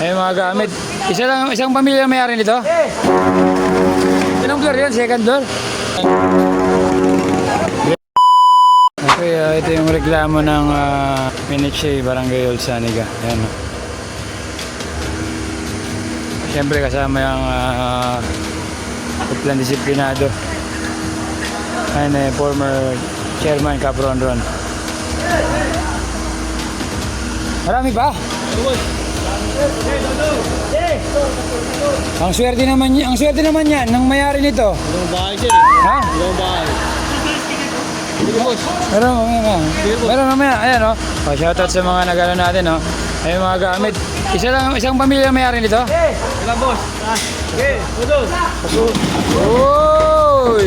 Ayun mga gamit. Isa lang, isang pamilya may-ari nito? Ilang floor yun? Second floor? Okay, ah, ito yung reklamo ng uh, Miniche Barangay Olsaniga. Ayan. Siyempre kasama yung uh, plan disiplinado. Ayan eh, former chairman Capron Ron. Marami pa? Ang swerte naman ang swerte naman yan ng may-ari nito. Dalawang bahay dyan eh. Ha? Dalawang bahay. Meron mamaya. Meron mamaya. Ayan oh. Oh, shoutout sa mga nagano natin oh. Ayun mga gamit. Isa lang isang pamilya ang may-ari nito. Ilan boss? Ah. Okay. Tudo. Oy!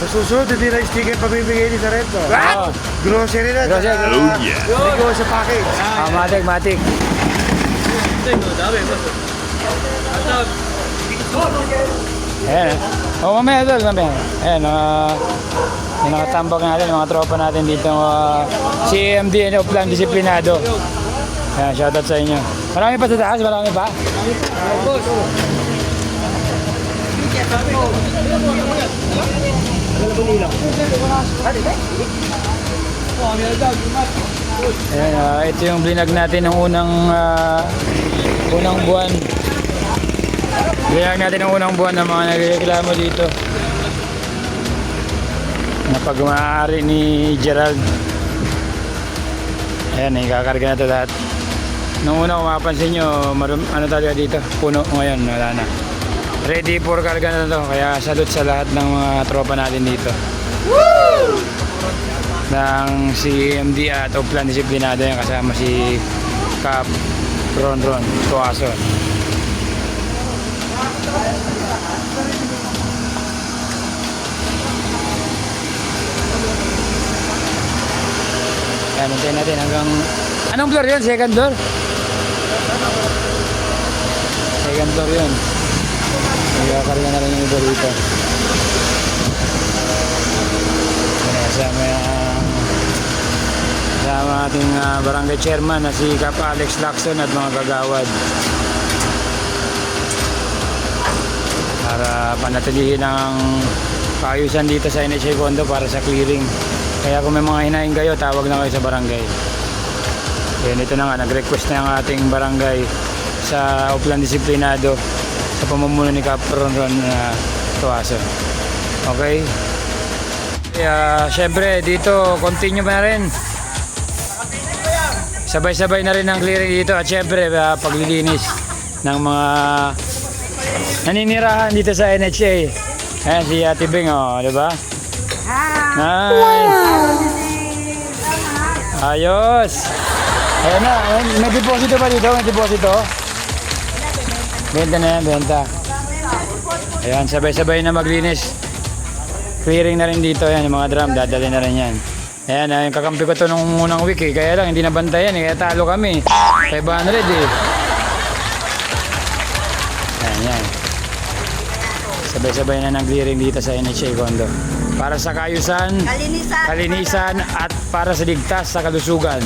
Sa susunod, hindi na sticker pamimigay ni Sarento. Oh, Grocery na. Grocery. Oh, Ligo sa package. ah, matik, matik. Ito, dami boss. At up. Ayan. Oh, mamaya tol, mamaya. Ayan, uh, yung nakatambak natin, yung mga tropa natin dito, uh, CMD, ano, plan disiplinado. Ayan, shoutout sa inyo. Marami pa sa taas, marami pa. Ayan, ah, ito yung blinag natin ng unang ah, unang buwan. Blinag natin ng unang buwan ng mga nagreklamo dito. Na pag ni Gerald. Ayan, ikakarga na ito lahat. Nung una, kung nyo, ano talaga dito, puno ngayon, wala na. Ready for karga na to, kaya salute sa lahat ng mga tropa natin dito ng CMD at o plan disiplinado yan kasama si Cap Ron Ron Tuason. Yan, hintayin natin hanggang... Anong floor yun? Second floor? Second floor yun. Nagkakarga na rin yung iba dito. Yan, Kasama yung kasama ating ah, barangay chairman na si Kap Alex Lacson at mga kagawad. Para panatilihin ang kaayusan dito sa NHA Condo para sa clearing. Kaya kung may mga hinahin kayo, tawag na kayo sa barangay. Yan, ito na nga, nag-request na ang ating barangay sa Upland Disiplinado sa pamumuno ni Kap Ron na Tuaso. Okay? Kaya syempre dito continue pa rin. Sabay-sabay na rin ang clearing dito at syempre ah, paglilinis ng mga naninirahan dito sa NHA. Ayan si Ate Bing oh, di ba? Ayos. Ayan na, ayan, may deposito pa dito, may deposito. Benta na yan, benta. Ayan, sabay-sabay na maglinis. Clearing na rin dito yan, yung mga drum, dadali na rin yan. Ayan, ah, yung kakampi ko to nung unang week eh. Kaya lang, hindi nabantayan eh. Kaya talo kami. 500 eh. Ayan, yan. Sabay-sabay na ng clearing dito sa NHA Condo. Para sa kayusan, Kalinisan. kalinisan at para sa ligtas sa kalusugan.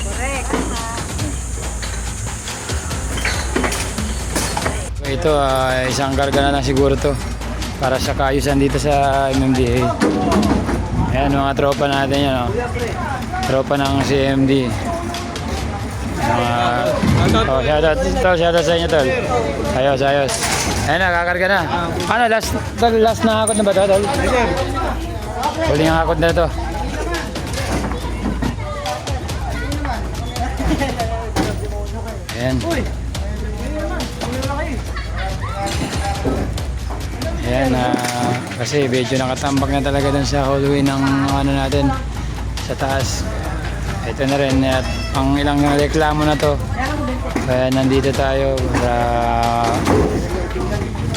Correct. Ito, ah, isang karga na lang siguro to para sa kaayusan dito sa MMDA. Ayan, mga tropa natin yan, oh. Tropa ng CMD. Mga... oh, shoutout, tol, shoutout sa inyo, tol. Ayos, ayos. Ayan na, kakarga na. Ano, last, tol, last na hakot na ba to, tol? Huling hakot na to. Ayan. Ayan, ah, kasi medyo nakatambak na talaga dun sa hallway ng ano natin sa taas. Ito na rin at ang ilang reklamo na to. Kaya nandito tayo para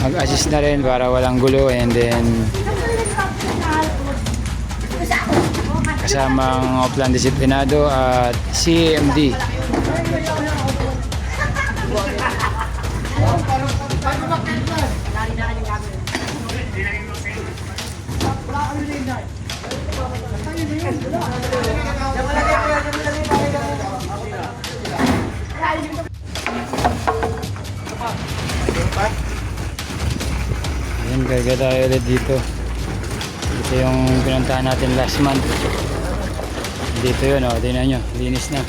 mag-assist na rin para walang gulo and then kasamang Oplan Disiplinado at CMD. Kaya tayo ulit dito. Ito yung pinuntahan natin last month. Dito yun, oh, tingnan nyo, linis na.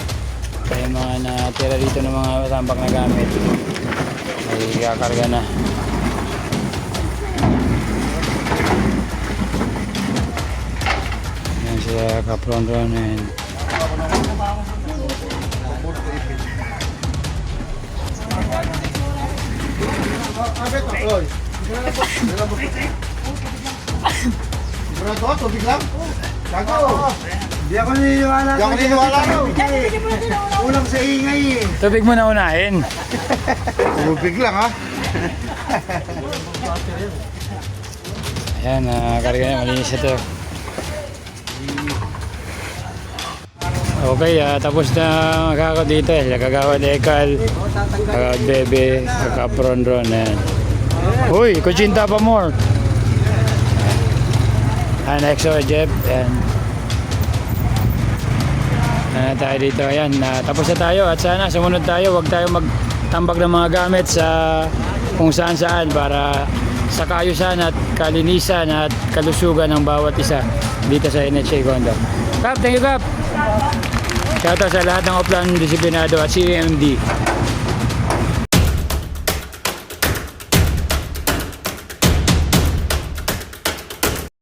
Kaya mga natira dito ng mga tambak na gamit, ay kakarga na. Yan sila kapron-ron and Oy. Sigurado ako, tubig lang. Gago. Hindi ako naniniwala. Hindi ako naniniwala. Ulang sa ingay eh. tubig mo na unahin. Tubig lang ha. Ayan, nakakarga na, malinis ito. Okay, ah, tapos na magkakaw dito eh. Kagawad Ekal, kagawad Bebe, kakapron ron. Ayan. Uy, kutsinta pa more. Next oh, Jeff. Ayan. Na tayo dito. Ayan, na, tapos na tayo at sana sumunod tayo. Huwag tayo magtambak ng mga gamit sa kung saan saan para sa kaayusan at kalinisan at kalusugan ng bawat isa dito sa NHA Condo. Kap, thank you Kap! Shoutout sa lahat ng Oplan Disiplinado at CMD